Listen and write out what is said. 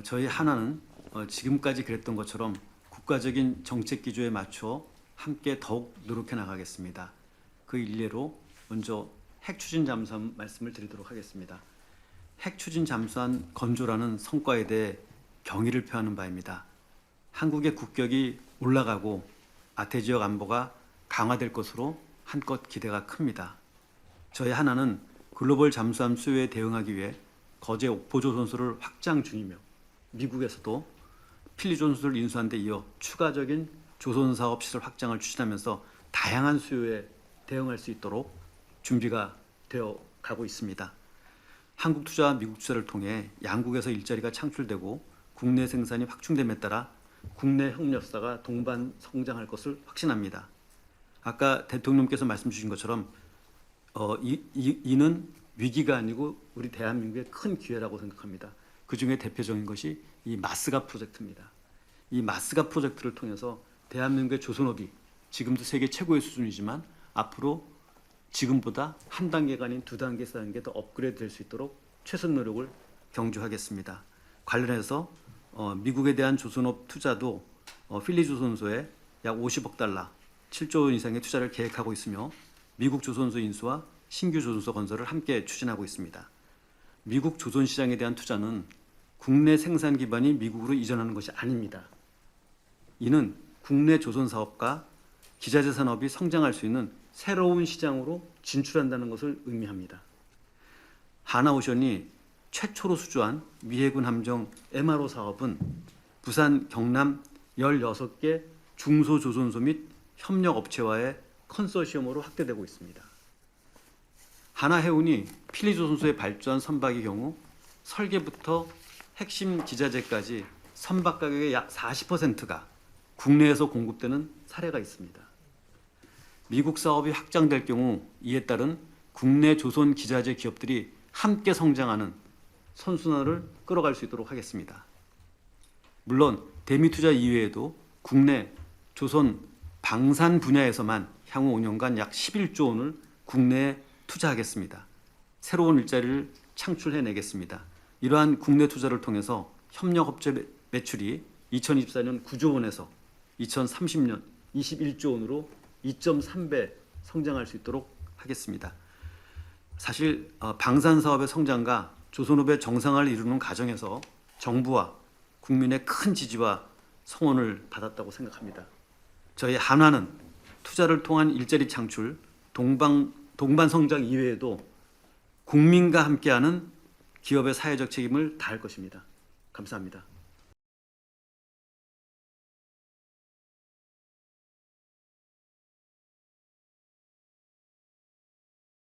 어, 저희 하나는 어, 지금까지 그랬던 것처럼 국가적인 정책 기조에 맞춰 함께 더욱 노력해 나가겠습니다. 그 일례로 먼저 핵 추진 잠수함 말씀을 드리도록 하겠습니다. 핵 추진 잠수함 건조라는 성과에 대해 경의를 표하는 바입니다. 한국의 국격이 올라가고 아태 지역 안보가 강화될 것으로 한껏 기대가 큽니다. 저희 하나는 글로벌 잠수함 수요에 대응하기 위해 거제 옥포조 선수를 확장 중이며 미국에서도 필리 존수를 인수한 데 이어 추가적인 조선 사업 시설 확장을 추진하면서 다양한 수요에 대응할 수 있도록 준비가 되어 가고 있습니다. 한국 투자와 미국 투자를 통해 양국에서 일자리가 창출되고 국내 생산이 확충됨에 따라 국내 협력사가 동반 성장할 것을 확신합니다. 아까 대통령께서 말씀 주신 것처럼 어, 이, 이, 이는 위기가 아니고 우리 대한민국의 큰 기회라고 생각합니다. 그 중에 대표적인 것이 이 마스가 프로젝트입니다. 이 마스가 프로젝트를 통해서 대한민국의 조선업이 지금도 세계 최고의 수준이지만 앞으로 지금보다 한 단계가 아닌 두 단계, 세 단계 더 업그레이드 될 수 있도록 최선 노력을 경주하겠습니다. 관련해서 어, 미국에 대한 조선업 투자도 어, 필리 조선소에 약 50억 달러, 7조 원 이상의 투자를 계획하고 있으며 미국 조선소 인수와 신규 조선소 건설을 함께 추진하고 있습니다. 미국 조선 시장에 대한 투자는 국내 생산 기반이 미국으로 이전하는 것이 아닙니다. 이는 국내 조선 사업과 기자재 산업이 성장할 수 있는 새로운 시장으로 진출한다는 것을 의미합니다. 하나오션이 최초로 수주한 미해군 함정 MRO 사업은 부산 경남 16개 중소조선소 및 협력업체와의 컨소시엄으로 확대되고 있습니다. 하나해운이 필리조선소의 발전 선박의 경우 설계부터 핵심 기자재까지 선박 가격의 약 40%가 국내에서 공급되는 사례가 있습니다. 미국 사업이 확장될 경우 이에 따른 국내 조선 기자재 기업들이 함께 성장하는 선순환을 끌어갈 수 있도록 하겠습니다. 물론 대미 투자 이외에도 국내 조선 방산 분야에서만 향후 5년간 약 11조 원을 국내에 투자하겠습니다. 새로운 일자리를 창출해내겠습니다. 이러한 국내 투자를 통해서 협력업체 매- 매출이 2024년 9조 원에서 2030년 21조 원으로 2.3배 성장할 수 있도록 하겠습니다. 사실 어, 방산 사업의 성장과 조선업의 정상화를 이루는 과정에서 정부와 국민의 큰 지지와 성원을 받았다고 생각합니다. 저희 한화는 투자를 통한 일자리 창출, 동방 동반 성장 이외에도 국민과 함께하는 기업의 사회적 책임을 다할 것입니다. 감사합니다.